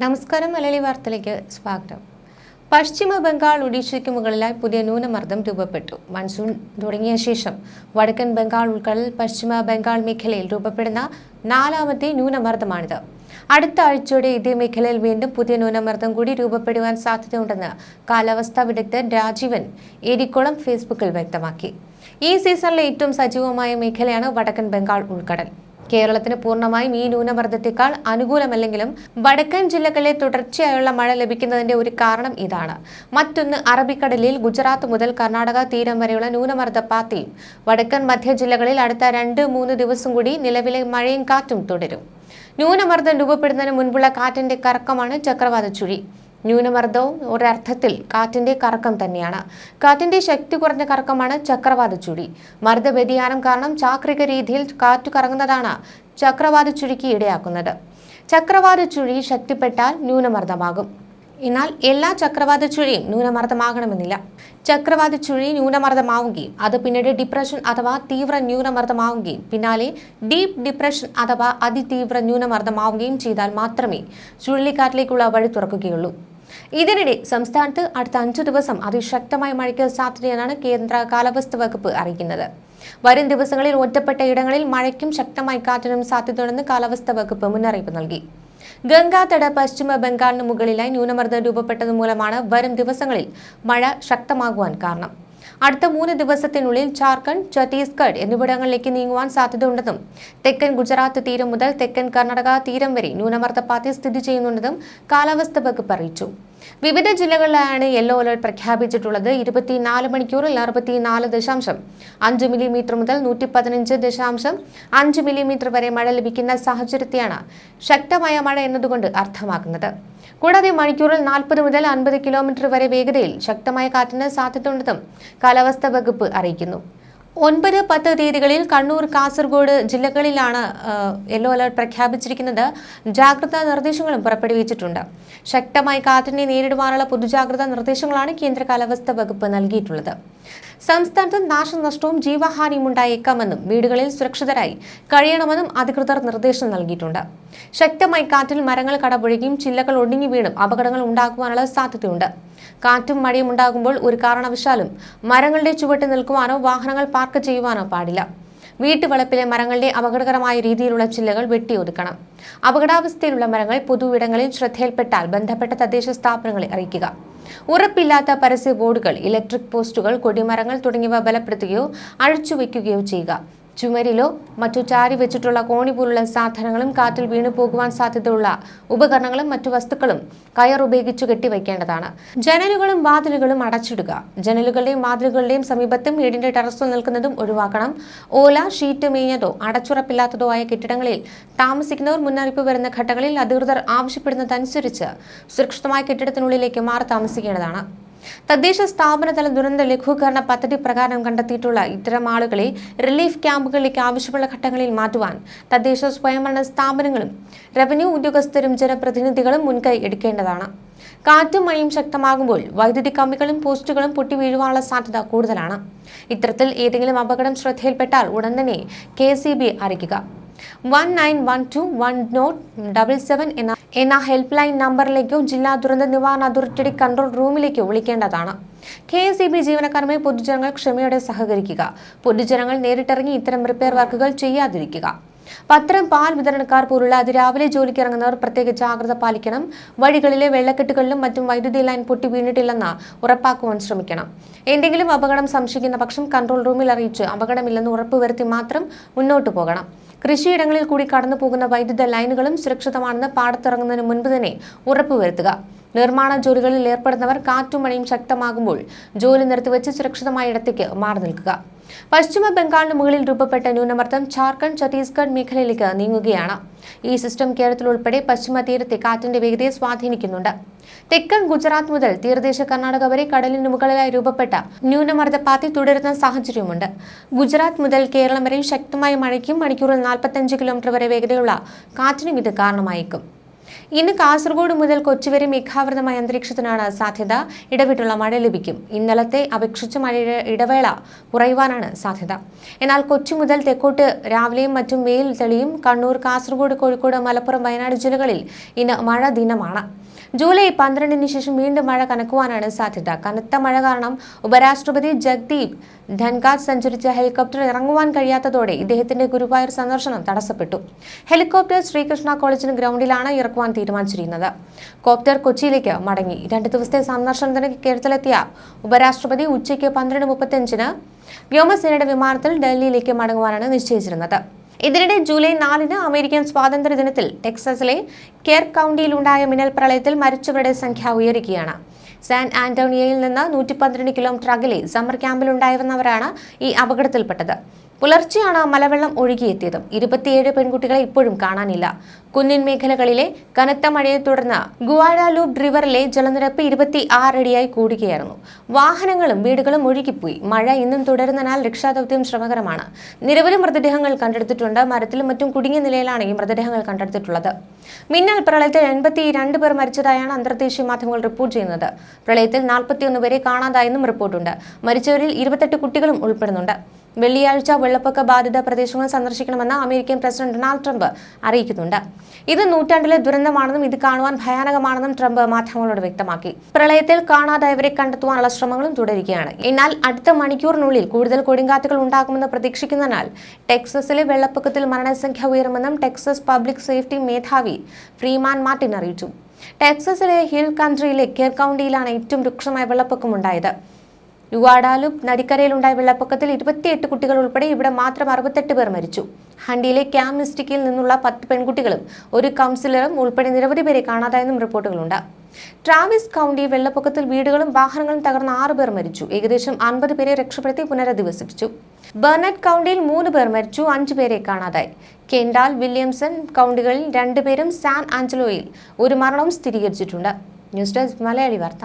നമസ്കാരം മലയാളി വാർത്തയിലേക്ക് സ്വാഗതം. പശ്ചിമ ബംഗാൾ ഒഡീഷയ്ക്ക് മുകളിലായി പുതിയ ന്യൂനമർദ്ദം രൂപപ്പെട്ടു. മൺസൂൺ തുടങ്ങിയ ശേഷം വടക്കൻ ബംഗാൾ ഉൾക്കടൽ പശ്ചിമ ബംഗാൾ മേഖലയിൽ രൂപപ്പെടുന്ന നാലാമത്തെ ന്യൂനമർദ്ദമാണിത്. അടുത്ത ആഴ്ചയോടെ ഇതേ മേഖലയിൽ വീണ്ടും പുതിയ ന്യൂനമർദ്ദം കൂടി രൂപപ്പെടുവാൻ സാധ്യതയുണ്ടെന്ന് കാലാവസ്ഥാ വിദഗ്ധൻ രാജീവൻ ഏരിക്കുളം ഫേസ്ബുക്കിൽ വ്യക്തമാക്കി. ഈ സീസണിലെ ഏറ്റവും സജീവമായ മേഖലയാണ് വടക്കൻ ബംഗാൾ ഉൾക്കടൽ. കേരളത്തിന് പൂർണമായും ഈ ന്യൂനമർദ്ദത്തെക്കാൾ അനുകൂലമല്ലെങ്കിലും വടക്കൻ ജില്ലകളിലെ തുടർച്ചയായുള്ള മഴ ലഭിക്കുന്നതിന്റെ ഒരു കാരണം ഇതാണ്. മറ്റൊന്ന് അറബിക്കടലിൽ ഗുജറാത്ത് മുതൽ കർണാടക തീരം വരെയുള്ള ന്യൂനമർദ്ദ പാത്തിയും വടക്കൻ മധ്യ ജില്ലകളിൽ അടുത്ത രണ്ട് മൂന്ന് ദിവസം കൂടി നിലവിലെ മഴയും കാറ്റും തുടരും. ന്യൂനമർദ്ദം രൂപപ്പെടുന്നതിന് മുൻപുള്ള കാറ്റിന്റെ കറക്കമാണ് ചക്രവാത ചുഴി. ന്യൂനമർദ്ദവും ഒരർത്ഥത്തിൽ കാറ്റിന്റെ കറക്കം തന്നെയാണ്. കാറ്റിന്റെ ശക്തി കുറഞ്ഞ കറക്കമാണ് ചക്രവാത ചുഴി. മർദ്ദ വ്യതിയാനം കാരണം ചാക്രിക രീതിയിൽ കാറ്റ് കറങ്ങുന്നതാണ് ചക്രവാത ചുഴിക്ക് ഇടയാക്കുന്നത്. ചക്രവാത ചുഴി ശക്തിപ്പെട്ടാൽ ന്യൂനമർദ്ദമാകും. എന്നാൽ എല്ലാ ചക്രവാത ചുഴിയും ന്യൂനമർദ്ദമാകണമെന്നില്ല. ചക്രവാത ചുഴി ന്യൂനമർദ്ദമാവുകയും അത് പിന്നീട് ഡിപ്രഷൻ അഥവാ തീവ്ര ന്യൂനമർദ്ദമാവുകയും പിന്നാലെ ഡീപ്പ് ഡിപ്രഷൻ അഥവാ അതിതീവ്ര ന്യൂനമർദ്ദമാവുകയും ചെയ്താൽ മാത്രമേ ചുഴലിക്കാറ്റിലേക്കുള്ള വഴി തുറക്കുകയുള്ളൂ. ഇതിനിടെ സംസ്ഥാനത്ത് അടുത്ത അഞ്ചു ദിവസം അതിശക്തമായ മഴയ്ക്ക് സാധ്യതയെന്നാണ് കേന്ദ്ര കാലാവസ്ഥാ വകുപ്പ് അറിയിക്കുന്നത്. വരും ദിവസങ്ങളിൽ ഒറ്റപ്പെട്ട ഇടങ്ങളിൽ മഴയ്ക്കും ശക്തമായ കാറ്റിനും സാധ്യതയുണ്ടെന്ന് കാലാവസ്ഥാ വകുപ്പ് മുന്നറിയിപ്പ് നൽകി. ഗംഗാതട പശ്ചിമ ബംഗാളിന് മുകളിലായി ന്യൂനമർദ്ദം രൂപപ്പെട്ടത് മൂലമാണ് വരും ദിവസങ്ങളിൽ മഴ ശക്തമാകുവാൻ കാരണം. അടുത്ത മൂന്ന് ദിവസത്തിനുള്ളിൽ ജാർഖണ്ഡ് ഛത്തീസ്ഗഡ് എന്നിവിടങ്ങളിലേക്ക് നീങ്ങുവാൻ സാധ്യതയുണ്ടെന്നും തെക്കൻ ഗുജറാത്ത് തീരം മുതൽ തെക്കൻ കർണാടക തീരം വരെ ന്യൂനമർദ്ദപാത്തി സ്ഥിതി ചെയ്യുന്നുണ്ടെന്നും കാലാവസ്ഥാ വകുപ്പ് അറിയിച്ചു. വിവിധ ജില്ലകളിലാണ് യെല്ലോ അലർട്ട് പ്രഖ്യാപിച്ചിട്ടുള്ളത്. ഇരുപത്തിനാല് മണിക്കൂറിൽ അറുപത്തിനാല് ദശാംശം. അഞ്ച് മില്ലിമീറ്റർ മുതൽ നൂറ്റി പതിനഞ്ച് ദശാംശം. അഞ്ച് മില്ലിമീറ്റർ വരെ മഴ ലഭിക്കുന്ന സാഹചര്യത്തെയാണ് ശക്തമായ മഴ എന്നതുകൊണ്ട് അർത്ഥമാക്കുന്നത്. കൂടാതെ മണിക്കൂറിൽ നാൽപ്പത് മുതൽ അൻപത് കിലോമീറ്റർ വരെ വേഗതയിൽ ശക്തമായ കാറ്റിന് സാധ്യതയുണ്ടെന്നും കാലാവസ്ഥാ വകുപ്പ് അറിയിക്കുന്നു. ഒൻപത് പത്ത് തീയതികളിൽ കണ്ണൂർ കാസർഗോഡ് ജില്ലകളിലാണ് യെല്ലോ അലർട്ട് പ്രഖ്യാപിച്ചിരിക്കുന്നത്. ജാഗ്രതാ നിർദ്ദേശങ്ങളും പുറപ്പെടുവിച്ചിട്ടുണ്ട്. ശക്തമായി കാറ്റിനെ നേരിടുവാനുള്ള പൊതുജാഗ്രതാ നിർദ്ദേശങ്ങളാണ് കേന്ദ്ര കാലാവസ്ഥാ വകുപ്പ് നൽകിയിട്ടുള്ളത്. സംസ്ഥാനത്ത് നാശനഷ്ടവും ജീവഹാനിയും ഉണ്ടായേക്കാമെന്നും വീടുകളിൽ സുരക്ഷിതരായി കഴിയണമെന്നും അധികൃതർ നിർദ്ദേശം നൽകിയിട്ടുണ്ട്. ശക്തമായി കാറ്റിൽ മരങ്ങൾ കടപുഴകിയും ചില്ലകൾ ഒടിഞ്ഞു വീണും അപകടങ്ങൾ ഉണ്ടാക്കുവാനുള്ള സാധ്യതയുണ്ട്. കാറ്റും മഴയും ഉണ്ടാകുമ്പോൾ ഒരു കാരണവശാലും മരങ്ങളുടെ ചുവട്ട് നിൽക്കുവാനോ വാഹനങ്ങൾ പാർക്ക് ചെയ്യുവാനോ പാടില്ല. വീട്ടുവളപ്പിലെ മരങ്ങളുടെ അപകടകരമായ രീതിയിലുള്ള ചില്ലകൾ വെട്ടിയൊതുക്കണം. അപകടാവസ്ഥയിലുള്ള മരങ്ങൾ പൊതുവിടങ്ങളിൽ ശ്രദ്ധയിൽപ്പെട്ടാൽ ബന്ധപ്പെട്ട തദ്ദേശ സ്ഥാപനങ്ങളെ അറിയിക്കുക. ഉറപ്പില്ലാത്ത പരസ്യ ബോർഡുകൾ ഇലക്ട്രിക് പോസ്റ്റുകൾ കൊടിമരങ്ങൾ തുടങ്ങിയവ ബലപ്പെടുത്തുകയോ അഴിച്ചുവെക്കുകയോ ചെയ്യുക. ചുമരിലോ മറ്റു ചാരി വെച്ചിട്ടുള്ള കോണി പോലുള്ള സാധനങ്ങളും കാറ്റിൽ വീണു പോകുവാൻ സാധ്യതയുള്ള ഉപകരണങ്ങളും മറ്റു വസ്തുക്കളും കയർ ഉപയോഗിച്ച് കെട്ടിവയ്ക്കേണ്ടതാണ്. ജനലുകളും വാതിലുകളും അടച്ചിടുക. ജനലുകളുടെയും വാതിലുകളുടെയും സമീപത്തും വീടിന്റെ ടെറസിൽ നിൽക്കുന്നതും ഒഴിവാക്കണം. ഓല ഷീറ്റ് മേഞ്ഞതോ അടച്ചുറപ്പില്ലാത്തതോ ആയ കെട്ടിടങ്ങളിൽ താമസിക്കുന്നവർ മുന്നറിയിപ്പ് വരുന്ന ഘട്ടങ്ങളിൽ അധികൃതർ ആവശ്യപ്പെടുന്നതനുസരിച്ച് സുരക്ഷിതമായ കെട്ടിടത്തിനുള്ളിലേക്ക് മാറി താമസിക്കേണ്ടതാണ്. തദ്ദേശ സ്ഥാപനതല ദുരന്ത ലഘൂകരണ പദ്ധതി പ്രകാരം കണ്ടെത്തിയിട്ടുള്ള ഇത്തരം ആളുകളെ റിലീഫ് ക്യാമ്പുകളിലേക്ക് ആവശ്യമുള്ള ഘട്ടങ്ങളിൽ മാറ്റുവാൻ തദ്ദേശ സ്വയംഭരണ സ്ഥാപനങ്ങളും റവന്യൂ ഉദ്യോഗസ്ഥരും ജനപ്രതിനിധികളും മുൻകൈ എടുക്കേണ്ടതാണ്. കാറ്റും മഴയും ശക്തമാകുമ്പോൾ വൈദ്യുതി കമ്പികളും പോസ്റ്റുകളും പൊട്ടി വീഴുവാനുള്ള സാധ്യത കൂടുതലാണ്. ഇത്തരത്തിൽ ഏതെങ്കിലും അപകടം ശ്രദ്ധയിൽപ്പെട്ടാൽ ഉടൻ തന്നെ കെ സി ബി അറിയിക്കുക. One nine one two one nought double seven എന്ന എന്ന ഹെൽപ്പ് ലൈൻ നമ്പറിലേക്കോ ജില്ലാ ദുരന്ത നിവാരണ അതോറിറ്റിയുടെ കൺട്രോൾ റൂമിലേക്കോ വിളിക്കേണ്ടതാണ്. കെ എസ് ഇ ബി ജീവനക്കാരുമായി പൊതുജനങ്ങൾ ക്ഷമയോടെ സഹകരിക്കുക. പൊതുജനങ്ങൾ നേരിട്ടിറങ്ങി ഇത്തരം റിപ്പയർ വർക്കുകൾ ചെയ്യാതിരിക്കുക. പത്രം പാൽ വിതരണക്കാർ പോലുള്ള അതിരാവിലെ ജോലിക്ക് ഇറങ്ങുന്നവർ പ്രത്യേക ജാഗ്രത പാലിക്കണം. വഴികളിലെ വെള്ളക്കെട്ടുകളിലും മറ്റും വൈദ്യുതി ലൈൻ പൊട്ടി വീണിട്ടില്ലെന്ന് ഉറപ്പാക്കുവാൻ ശ്രമിക്കണം. എന്തെങ്കിലും അപകടം സംശയിക്കുന്ന പക്ഷം കൺട്രോൾ റൂമിൽ അറിയിച്ച് അപകടമില്ലെന്ന് ഉറപ്പുവരുത്തി മാത്രം മുന്നോട്ടു പോകണം. കൃഷിയിടങ്ങളിൽ കൂടി കടന്നു പോകുന്ന വൈദ്യുത ലൈനുകളും സുരക്ഷിതമാണെന്ന് പാടത്തിറങ്ങുന്നതിന് മുൻപ് തന്നെ ഉറപ്പുവരുത്തുക. നിർമ്മാണ ജോലികളിൽ ഏർപ്പെടുന്നവർ കാറ്റും മഴയും ശക്തമാകുമ്പോൾ ജോലി നിർത്തിവെച്ച് സുരക്ഷിതമായ ഇടത്തേക്ക് മാറി നിൽക്കുക. പശ്ചിമ ബംഗാളിന് മുകളിൽ രൂപപ്പെട്ട ന്യൂനമർദ്ദം ജാർഖണ്ഡ് ഛത്തീസ്ഗഡ് മേഖലയിലേക്ക് നീങ്ങുകയാണ്. ഈ സിസ്റ്റം കേരളത്തിൽ ഉൾപ്പെടെ പശ്ചിമ തീരത്തെ കാറ്റിന്റെ വേഗതയെ സ്വാധീനിക്കുന്നുണ്ട്. തെക്കൻ ഗുജറാത്ത് മുതൽ തീരദേശ കർണാടക വരെ കടലിന് മുകളിലായി രൂപപ്പെട്ട ന്യൂനമർദ്ദപാത്തി തുടരുന്ന സാഹചര്യമുണ്ട്. ഗുജറാത്ത് മുതൽ കേരളം വരെ ശക്തമായ മഴയ്ക്കും മണിക്കൂറിൽ നാൽപ്പത്തഞ്ച് കിലോമീറ്റർ വരെ വേഗതയുള്ള കാറ്റിനും ഇത് കാരണമായേക്കും. ഇന്ന് കാസർഗോഡ് മുതൽ കൊച്ചി വരെ മേഘാവൃതമായ അന്തരീക്ഷത്തിനാണ് സാധ്യത. ഇടവിട്ടുള്ള മഴ ലഭിക്കും. ഇന്നലത്തെ അപേക്ഷിച്ച് മഴയുടെ ഇടവേള കുറയുവാനാണ് സാധ്യത. എന്നാൽ കൊച്ചി മുതൽ തെക്കോട്ട് രാവിലെയും മറ്റും വെയിൽ തെളിയും. കണ്ണൂർ കാസർഗോഡ് കോഴിക്കോട് മലപ്പുറം വയനാട് ജില്ലകളിൽ ഇന്ന് മഴ ദിനമാണ്. ജൂലൈ പന്ത്രണ്ടിന് ശേഷം വീണ്ടും മഴ കനക്കുവാനാണ് സാധ്യത. കനത്ത മഴ കാരണം ഉപരാഷ്ട്രപതി ജഗ്ദീപ് ധൻകാർ സഞ്ചരിച്ച ഹെലികോപ്റ്റർ ഇറങ്ങുവാൻ കഴിയാത്തതോടെ ഇദ്ദേഹത്തിന്റെ ഗുരുവായൂർ സന്ദർശനം തടസ്സപ്പെട്ടു. ഹെലികോപ്റ്റർ ശ്രീകൃഷ്ണ കോളേജിന് ഗ്രൗണ്ടിലാണ് ഇറക്കുവാൻ തീരുമാനിച്ചിരിക്കുന്നത്. കോപ്റ്റർ കൊച്ചിയിലേക്ക് മടങ്ങി. രണ്ട് ദിവസത്തെ സന്ദർശനത്തിന് കേരളത്തിലെത്തിയ ഉപരാഷ്ട്രപതി ഉച്ചയ്ക്ക് പന്ത്രണ്ട് മുപ്പത്തിയഞ്ചിന് വ്യോമസേനയുടെ വിമാനത്തിൽ ഡൽഹിയിലേക്ക് മടങ്ങുവാനാണ് നിശ്ചയിച്ചിരുന്നത്. ഇതിനിടെ ജൂലൈ നാലിന് അമേരിക്കൻ സ്വാതന്ത്ര്യ ദിനത്തിൽ ടെക്സസിലെ കെയർ കൗണ്ടിയിലുണ്ടായ മിന്നൽ പ്രളയത്തിൽ മരിച്ചവരുടെ സംഖ്യ ഉയരുകയാണ്. സാൻ ആന്റോണിയയിൽ നിന്ന് നൂറ്റി പന്ത്രണ്ട് കിലോമീറ്റർ അകലെ സമ്മർ ക്യാമ്പിലുണ്ടായിരുന്നവരാണ് ഈ അപകടത്തിൽപ്പെട്ടത്. പുലർച്ചെയാണ് മലവെള്ളം ഒഴുകിയെത്തിയത്. ഇരുപത്തിയേഴ് പെൺകുട്ടികളെ ഇപ്പോഴും കാണാനില്ല. കുന്നിൻ മേഖലകളിലെ കനത്ത മഴയെ തുടർന്ന് ഗുവാഡാലൂപ്പ് റിവറിലെ ജലനിരപ്പ് ഇരുപത്തി ആറടിയായി കൂടുകയായിരുന്നു. വാഹനങ്ങളും വീടുകളും ഒഴുകിപ്പോയി. മഴ ഇന്നും തുടരുന്നതിനാൽ രക്ഷാദൗത്യം ശ്രമകരമാണ്. നിരവധി മൃതദേഹങ്ങൾ കണ്ടെടുത്തിട്ടുണ്ട്. മരത്തിലും മറ്റും കുടുങ്ങിയ നിലയിലാണ് ഈ മൃതദേഹങ്ങൾ കണ്ടെടുത്തിട്ടുള്ളത്. മിന്നൽ പ്രളയത്തിൽ എൺപത്തി രണ്ട് പേർ മരിച്ചതായാണ് അന്തർദേശീയ മാധ്യമങ്ങൾ റിപ്പോർട്ട് ചെയ്യുന്നത്. പ്രളയത്തിൽ നാൽപ്പത്തിയൊന്ന് പേരെ കാണാതായെന്നും റിപ്പോർട്ടുണ്ട്. മരിച്ചവരിൽ ഇരുപത്തെട്ട് കുട്ടികളും ഉൾപ്പെടുന്നുണ്ട്. വെള്ളിയാഴ്ച വെള്ളപ്പൊക്ക ബാധിത പ്രദേശങ്ങൾ സന്ദർശിക്കണമെന്ന് അമേരിക്കൻ പ്രസിഡന്റ് ഡൊണാൾഡ് ട്രംപ് അറിയിക്കുന്നുണ്ട്. ഇത് നൂറ്റാണ്ടിലെ ദുരന്തമാണെന്നും ഇത് കാണുവാൻ ഭയാനകമാണെന്നും ട്രംപ് മാധ്യമങ്ങളോട് വ്യക്തമാക്കി. പ്രളയത്തിൽ കാണാതായവരെ കണ്ടെത്തുവാനുള്ള ശ്രമങ്ങളും തുടരുകയാണ്. എന്നാൽ അടുത്ത മണിക്കൂറിനുള്ളിൽ കൂടുതൽ കൊടുങ്കാറ്റുകൾ ഉണ്ടാകുമെന്ന് പ്രതീക്ഷിക്കുന്നതിനാൽ ടെക്സസിലെ വെള്ളപ്പൊക്കത്തിൽ മരണസംഖ്യ ഉയരുമെന്നും ടെക്സസ് പബ്ലിക് സേഫ്റ്റി മേധാവി ഫ്രീമാൻ മാർട്ടിൻ അറിയിച്ചു. ടെക്സസിലെ ഹിൽ കൺട്രിയിലെ കെയർ കൗണ്ടിയിലാണ് ഏറ്റവും രൂക്ഷമായ വെള്ളപ്പൊക്കം യുവാഡാലുപ്പ് നദിക്കരയിലുണ്ടായ വെള്ളപ്പൊക്കത്തിൽ ഇരുപത്തിയെട്ട് കുട്ടികൾ ഉൾപ്പെടെ ഇവിടെ മാത്രം അറുപത്തെട്ട് പേർ മരിച്ചു. ഹണ്ടിയിലെ ക്യാം മിസ്റ്റിക്കിൽ നിന്നുള്ള പത്ത് പെൺകുട്ടികളും ഒരു കൗൺസിലറും ഉൾപ്പെടെ നിരവധി പേരെ കാണാതായെന്നും റിപ്പോർട്ടുകളുണ്ട്. ട്രാവിസ് കൗണ്ടി വെള്ളപ്പൊക്കത്തിൽ വീടുകളും വാഹനങ്ങളും തകർന്ന ആറ് പേർ മരിച്ചു. ഏകദേശം അൻപത് പേരെ രക്ഷപ്പെടുത്തി പുനരധിവസിപ്പിച്ചു. ബർണറ്റ് കൗണ്ടിയിൽ മൂന്ന് പേർ മരിച്ചു അഞ്ചു പേരെ കാണാതായി. കെൻഡാൽ വില്യംസൺ കൗണ്ടികളിൽ രണ്ടുപേരും സാൻ ആഞ്ചലോയിൽ ഒരു മരണവും സ്ഥിരീകരിച്ചിട്ടുണ്ട്. ന്യൂസ് ഡെസ്ക് മലയാളി വാർത്ത.